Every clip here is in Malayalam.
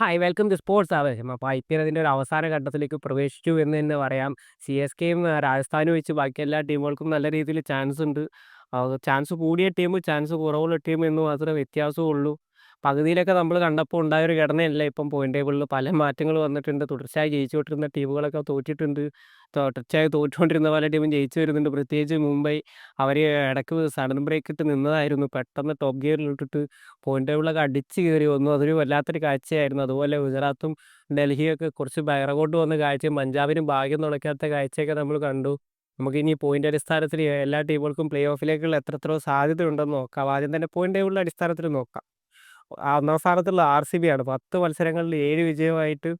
ഹായ് വെൽക്കം ടു സ്പോർട്സ് ആവേശം. അപ്പോൾ ഐ പി എൽ അതിന്റെ ഒരു അവസാന ഘട്ടത്തിലേക്ക് പ്രവേശിച്ചു എന്ന് തന്നെ പറയാം. സി എസ് കെയും രാജസ്ഥാനും വെച്ച് ബാക്കി എല്ലാ ടീമുകൾക്കും നല്ല രീതിയിൽ ചാൻസ് ഉണ്ട്. ചാൻസ് കൂടിയ ടീം, ചാൻസ് കുറവുള്ള ടീം എന്ന് മാത്രമേ വ്യത്യാസമുള്ളൂ. പകുതിയിലൊക്കെ നമ്മൾ കണ്ടപ്പോൾ ഉണ്ടായ ഒരു ഘടനയല്ല ഇപ്പം പോയിന്റ് ടേബിളിൽ പല മാറ്റങ്ങൾ വന്നിട്ടുണ്ട്. തുടർച്ചയായി ജയിച്ചുകൊണ്ടിരുന്ന ടീമുകളൊക്കെ തോറ്റിട്ടുണ്ട്. തുടർച്ചയായി തോറ്റുകൊണ്ടിരുന്ന പല ടീമും ജയിച്ചു വരുന്നുണ്ട്. പ്രത്യേകിച്ച് മുംബൈ അവർ ഇടയ്ക്ക് സഡൻ ബ്രേക്ക് ഇട്ട് നിന്നതായിരുന്നു. പെട്ടെന്ന് ടോപ്പ് ഗിയറിലിട്ടിട്ട് പോയിന്റ് ടേബിളൊക്കെ അടിച്ച് കയറി വന്നു. അതൊരു വല്ലാത്തൊരു കാഴ്ചയായിരുന്നു. അതുപോലെ ഗുജറാത്തും ഡൽഹിയൊക്കെ കുറച്ച് ബയറകോട്ട് വന്ന കാഴ്ചയും പഞ്ചാബിനും ഭാഗ്യം തുടക്കാത്ത കാഴ്ചയൊക്കെ നമ്മൾ കണ്ടു. നമുക്ക് ഇനി പോയിന്റ് അടിസ്ഥാനത്തിൽ എല്ലാ ടീമുകൾക്കും പ്ലേ ഓഫിലേക്കുള്ള എത്രത്തോളം സാധ്യതയുണ്ടെന്ന് നോക്കാം. ആദ്യം തന്നെ പോയിന്റ് ടേബിളിന്റെ അടിസ്ഥാനത്തിൽ നോക്കാം. ഒന്നാം സ്ഥാനത്തുള്ള ആർ സി ബി ആണ് പത്ത് മത്സരങ്ങളിൽ ഏഴ് വിജയമായിട്ട്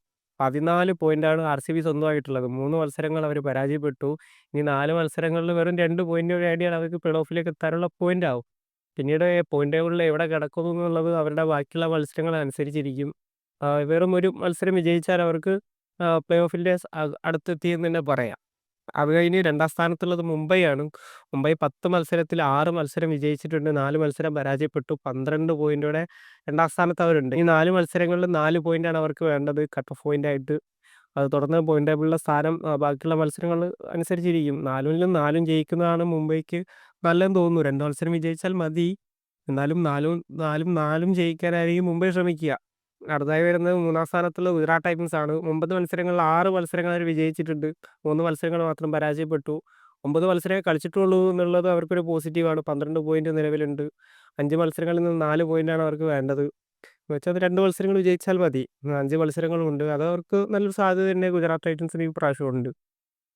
14 പോയിന്റാണ് ബി സ്വന്തമായിട്ടുള്ളത്. മൂന്ന് മത്സരങ്ങൾ അവർ പരാജയപ്പെട്ടു. ഇനി നാല് മത്സരങ്ങളിൽ വെറും രണ്ട് പോയിന്റ് വേണ്ടിയാണ് അവർക്ക് പ്ലേ ഓഫിലേക്ക് എത്താനുള്ള പോയിന്റ് ആവും. പിന്നീട് ടേബിളിൽ എവിടെ കിടക്കുന്നു എന്നുള്ളത് അവരുടെ ബാക്കിയുള്ള മത്സരങ്ങൾ അനുസരിച്ചിരിക്കും. വെറും ഒരു മത്സരം വിജയിച്ചാൽ അവർക്ക് പ്ലേ ഓഫിന്റെ അടുത്തെത്തി എന്ന് തന്നെ പറയാം. അത് കഴിഞ്ഞ് രണ്ടാം സ്ഥാനത്തുള്ളത് മുംബൈയാണ്. മുംബൈ 10 മത്സരത്തിൽ 6 മത്സരം വിജയിച്ചിട്ടുണ്ട്. 4 മത്സരം പരാജയപ്പെട്ടു. 12 പോയിന്റോടെ രണ്ടാം സ്ഥാനത്ത് അവരുണ്ട്. ഈ നാല് മത്സരങ്ങളിൽ 4 പോയിന്റാണ് അവർക്ക് വേണ്ടത് കട്ട് ഓഫ് പോയിന്റായിട്ട്. അത് തുടർന്ന് പോയിന്റ് ടേബിളിലെ സ്ഥാനം ബാക്കിയുള്ള മത്സരങ്ങൾ അനുസരിച്ചിരിക്കും. 4ലും 4ഉം ജയിക്കുന്നതാണ് മുംബൈക്ക് നല്ലതെന്ന് തോന്നുന്നു. 2 മത്സരം വിജയിച്ചാൽ മതി. എന്നാലും 4ഉം 4ഉം 4ഉം ജയിക്കാനായിരിക്കും മുംബൈ ശ്രമിക്കുക. അടുത്തതായി വരുന്നത് മൂന്നാം സ്ഥാനത്തുള്ള ഗുജറാത്ത് ടൈറ്റൻസ് ആണ്. ഒമ്പത് മത്സരങ്ങളിൽ ആറ് മത്സരങ്ങൾ അവർ വിജയിച്ചിട്ടുണ്ട്. മൂന്ന് മത്സരങ്ങൾ മാത്രം പരാജയപ്പെട്ടു. ഒമ്പത് മത്സരമേ കളിച്ചിട്ടുള്ളൂ എന്നുള്ളത് അവർക്കൊരു പോസിറ്റീവാണ്. 12 പോയിന്റ് നിലവിലുണ്ട്. അഞ്ച് മത്സരങ്ങളിൽ നിന്ന് 4 പോയിന്റാണ് അവർക്ക് വേണ്ടത്. വെച്ചാൽ രണ്ട് മത്സരങ്ങൾ വിജയിച്ചാൽ മതി. അഞ്ച് മത്സരങ്ങളുമുണ്ട്. അത് അവർക്ക് നല്ലൊരു സാധ്യത തന്നെ ഗുജറാത്ത് ടൈറ്റൻസിന് ഈ പ്രാവശ്യം ഉണ്ട്.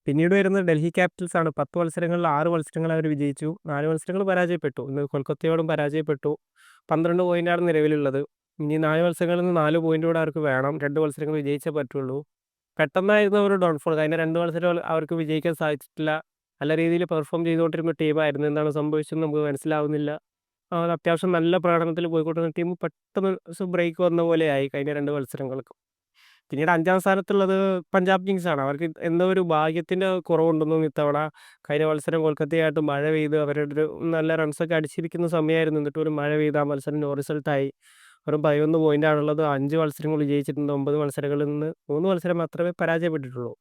പിന്നീട് വരുന്നത് ഡൽഹി ക്യാപിറ്റൽസ് ആണ്. 10 മത്സരങ്ങളിൽ ആറ് മത്സരങ്ങൾ അവർ വിജയിച്ചു. നാല് മത്സരങ്ങൾ പരാജയപ്പെട്ടു. ഇന്ന് കൊൽക്കത്തയോടും പരാജയപ്പെട്ടു. 12 പോയിന്റാണ് നിലവിലുള്ളത്. ഇനി നാല് മത്സരങ്ങളിൽ നിന്ന് 4 പോയിന്റ് കൂടെ അവർക്ക് വേണം. രണ്ട് മത്സരങ്ങൾ വിജയിച്ചേ പറ്റുള്ളൂ. പെട്ടെന്നായിരുന്നു അവരുടെ ഡൗൺഫോൾ. കഴിഞ്ഞ രണ്ട് മത്സരം അവർക്ക് വിജയിക്കാൻ സാധിച്ചിട്ടില്ല. നല്ല രീതിയിൽ പെർഫോം ചെയ്തുകൊണ്ടിരുന്ന ടീമായിരുന്നു. എന്താണ് സംഭവിച്ചതെന്ന് നമുക്ക് മനസ്സിലാവുന്നില്ല. അത്യാവശ്യം നല്ല പ്രകടനത്തിൽ പോയിക്കൊണ്ടിരുന്ന ടീം പെട്ടെന്ന് ബ്രേക്ക് വന്ന പോലെ ആയി കഴിഞ്ഞ രണ്ട് മത്സരങ്ങൾക്ക്. പിന്നീട് അഞ്ചാം സ്ഥാനത്തുള്ളത് പഞ്ചാബ് കിങ്സ് ആണ്. അവർക്ക് എന്തോ ഒരു ഭാഗ്യത്തിന്റെ കുറവുണ്ടെന്ന് ഇത്തവണ. കഴിഞ്ഞ മത്സരം കൊൽക്കത്തയായിട്ട് മഴ പെയ്ത് അവരുടെ ഒരു നല്ല റൺസൊക്കെ അടിച്ചിരിക്കുന്ന സമയമായിരുന്നു. എന്നിട്ട് ഒരു മഴ പെയ്ത് ആ മത്സരം നോ റിസൾട്ടായി. വെറും 11 പോയിന്റാണുള്ളത്. 5 മത്സരങ്ങൾ വിജയിച്ചിട്ടുണ്ട്. 9 മത്സരങ്ങളിൽ നിന്ന് മൂന്ന് മത്സരം മാത്രമേ പരാജയപ്പെട്ടിട്ടുള്ളൂ.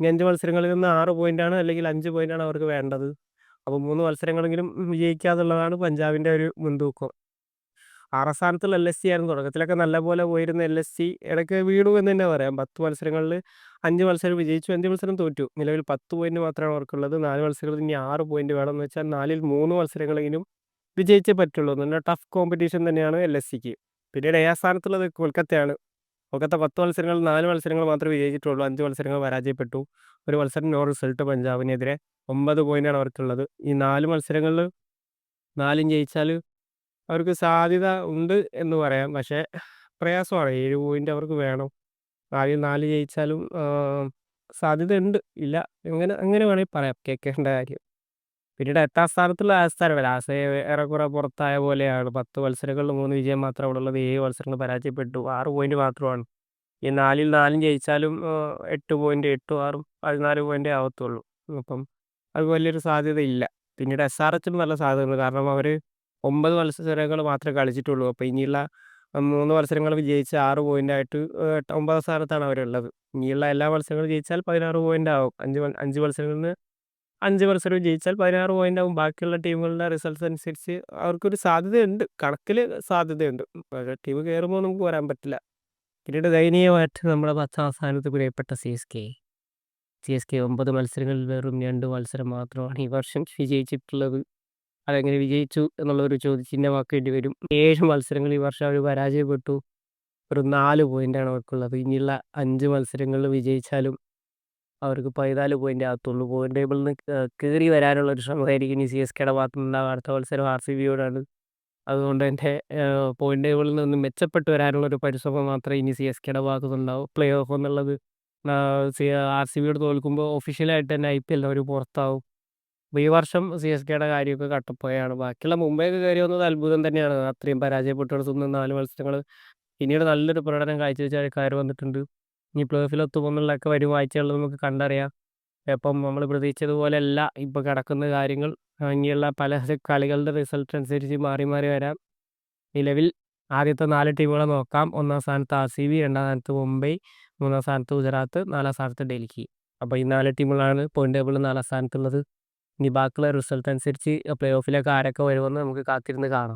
ഇനി 5 മത്സരങ്ങളിൽ നിന്ന് 6 പോയിന്റാണ് അല്ലെങ്കിൽ 5 പോയിന്റാണ് അവർക്ക് വേണ്ടത്. അപ്പോൾ മൂന്ന് മത്സരങ്ങളെങ്കിലും വിജയിക്കുക എന്നുള്ളതാണ് പഞ്ചാബിന്റെ ഒരു മുൻതൂക്കം. ആറാം സ്ഥാനത്തുള്ള എൽ എസ് സി ആയിരുന്നു. തുടക്കത്തിലൊക്കെ നല്ലപോലെ പോയിരുന്ന എൽ എസ് സി ഇടയ്ക്ക് വീണു എന്ന് തന്നെ പറയാം. 10 മത്സരങ്ങളിൽ അഞ്ച് മത്സരം വിജയിച്ചു. അഞ്ച് മത്സരം തോറ്റു. നിലവിൽ 10 പോയിന്റ് മാത്രമാണ് അവർക്കുള്ളത്. നാല് മത്സരങ്ങളിൽ ഇനി 6 പോയിന്റ് വേണം. എന്ന് വെച്ചാൽ 4ൽ 3 മത്സരങ്ങളെങ്കിലും വിജയിച്ചേ പറ്റുള്ളൂ. നല്ല ടഫ് കോമ്പറ്റീഷൻ തന്നെയാണ് എൽ.എസ്.ജിക്ക്. പിന്നീട് ഏഴാം സ്ഥാനത്തുള്ളത് കൊൽക്കത്തയാണ്. കൊൽക്കത്ത പത്ത് മത്സരങ്ങൾ നാല് മത്സരങ്ങൾ മാത്രമേ വിജയിച്ചിട്ടുള്ളൂ. അഞ്ച് മത്സരങ്ങൾ പരാജയപ്പെട്ടു. ഒരു മത്സരം നോ റിസൾട്ട് പഞ്ചാബിനെതിരെ. ഒമ്പത് പോയിന്റാണ് അവർക്കുള്ളത്. ഈ നാല് മത്സരങ്ങളിൽ നാലും ജയിച്ചാൽ അവർക്ക് സാധ്യത ഉണ്ട് എന്ന് പറയാം. പക്ഷേ പ്രയാസമാണ്. ഏഴ് പോയിന്റ് അവർക്ക് വേണം. 4ൽ 4 ജയിച്ചാലും സാധ്യതയുണ്ട്. ഇല്ല അങ്ങനെ അങ്ങനെ വേണമെങ്കിൽ പറയാം. കേൾക്കേണ്ട കാര്യം. പിന്നീട് എട്ടാം സ്ഥാനത്തുള്ള രാജസ്ഥാനാണ്. രാജസ്ഥാൻ ഏറെക്കുറെ പുറത്തായ പോലെയാണ്. 10 മത്സരങ്ങളിൽ മൂന്ന് വിജയം മാത്രമേ ഉള്ളൂ ഏഴ് മത്സരങ്ങൾ പരാജയപ്പെട്ടു. ആറ് പോയിന്റ് മാത്രമാണ്. ഈ 4ൽ 4ഉം ജയിച്ചാലും എട്ട് പോയിന്റ് എട്ടും ആറും പതിനാല് പോയിന്റ് ആവത്തുള്ളൂ. അപ്പം അത് വലിയൊരു സാധ്യതയില്ല. പിന്നീട് എസ് ആർ എസ്.ആർ.എച്ചിന് നല്ല സാധ്യതയുണ്ട്. കാരണം അവർ ഒമ്പത് മത്സരങ്ങൾ മാത്രമേ കളിച്ചിട്ടുള്ളൂ. അപ്പോൾ ഇനിയുള്ള മൂന്ന് മത്സരങ്ങൾ വിജയിച്ച് 6 പോയിന്റായിട്ട് ഒമ്പതാം സ്ഥാനത്താണ് അവരുള്ളത്. ഇനിയുള്ള എല്ലാ മത്സരങ്ങളും ജയിച്ചാൽ 16 പോയിന്റ് ആവും. 5 5 മത്സരങ്ങളിൽ നിന്ന് 5 മത്സരവും ജയിച്ചാൽ 16 പോയിന്റ് ആവും. ബാക്കിയുള്ള ടീമുകളുടെ റിസൾട്ട്സ് അനുസരിച്ച് അവർക്കൊരു സാധ്യതയുണ്ട്. കണക്കിൽ സാധ്യതയുണ്ട്. ടീം കയറുമ്പോൾ നമുക്ക് വരാൻ പറ്റില്ല. പിന്നീട് ദയനീയമായിട്ട് നമ്മുടെ 10ാം സ്ഥാനത്ത് പ്രിയപ്പെട്ട C S K C S K ഒമ്പത് മത്സരങ്ങളിൽ വെറും രണ്ട് മത്സരം മാത്രമാണ് ഈ വർഷം വിജയിച്ചിട്ടുള്ളത്. അതെങ്ങനെ വിജയിച്ചു എന്നുള്ളൊരു ചോദ്യചിഹ്നമാക്കേണ്ടി വരും. ഏഴ് മത്സരങ്ങൾ ഈ വർഷം അവർ പരാജയപ്പെട്ടു. ഒരു നാല് പോയിന്റാണ് അവർക്കുള്ളത്. ഇനിയുള്ള അഞ്ച് മത്സരങ്ങളിൽ വിജയിച്ചാലും അവർക്ക് 14 പോയിന്റേ ആകത്തുള്ളൂ. പോയിന്റ് ടേബിളിൽ നിന്ന് കയറി വരാനുള്ള ഒരു ശ്രമമായിരിക്കും ഇനി സി എസ് ഭാഗത്തു നിന്നുണ്ടാവുക. അടുത്ത മത്സരം ആർ സി ബിയോടാണ് അതുകൊണ്ട് തന്നെ പോയിന്റ് ടേബിളിൽ നിന്ന് മെച്ചപ്പെട്ട് വരാനുള്ള ഒരു പരിശ്രമം മാത്രമേ ഇനി സി എസ് ഭാഗത്തു നിന്നുണ്ടാവും പ്ലേ ഓഫ് എന്നുള്ളത് ആർ സി ബിയോട് തോൽക്കുമ്പോൾ ഒഫീഷ്യലായിട്ട് തന്നെ ഐ പി എൽ അവർ പുറത്താവും. അപ്പോൾ ഈ വർഷം സി എസ് കെയുടെ കാര്യമൊക്കെ കട്ടപ്പോയാണ്. ബാക്കിയുള്ള മുംബൈയൊക്കെ കയറി വന്നത് അത്ഭുതം തന്നെയാണ്. അത്രയും പരാജയപ്പെട്ടിടത്തു നാല് 4 മത്സരങ്ങൾ പിന്നീട് നല്ലൊരു പ്രകടനം കാഴ്ചവെച്ച ആൾക്കാർ വന്നിട്ടുണ്ട്. ഇനി പ്ലേ ഓഫിൽ എത്തുമോയെന്നുള്ളതൊക്കെ വരും ആഴ്ചകളിൽ നമുക്ക് കണ്ടറിയാം. അപ്പം നമ്മൾ പ്രതീക്ഷിച്ചതുപോലെയല്ല ഇപ്പോൾ കിടക്കുന്ന കാര്യങ്ങൾ. ഇനിയുള്ള പല കളികളുടെ റിസൾട്ട് അനുസരിച്ച് മാറി മാറി വരാം. നിലവിൽ ആദ്യത്തെ നാല് ടീമുകളെ നോക്കാം ഒന്നാം സ്ഥാനത്ത് ആർ സി ബി രണ്ടാം സ്ഥാനത്ത് മുംബൈ മൂന്നാം സ്ഥാനത്ത് ഗുജറാത്ത് നാലാം സ്ഥാനത്ത് ഡൽഹി അപ്പോൾ ഈ നാല് ടീമുകളാണ് പോയിന്റ് ടേബിളിൽ നാലാം സ്ഥാനത്തുള്ളത് ഇനി ബാക്കിയുള്ള റിസൾട്ട് അനുസരിച്ച് പ്ലേ ഓഫിലേക്ക് ആരൊക്കെ വരുമെന്ന് നമുക്ക് കാത്തിരുന്ന് കാണാം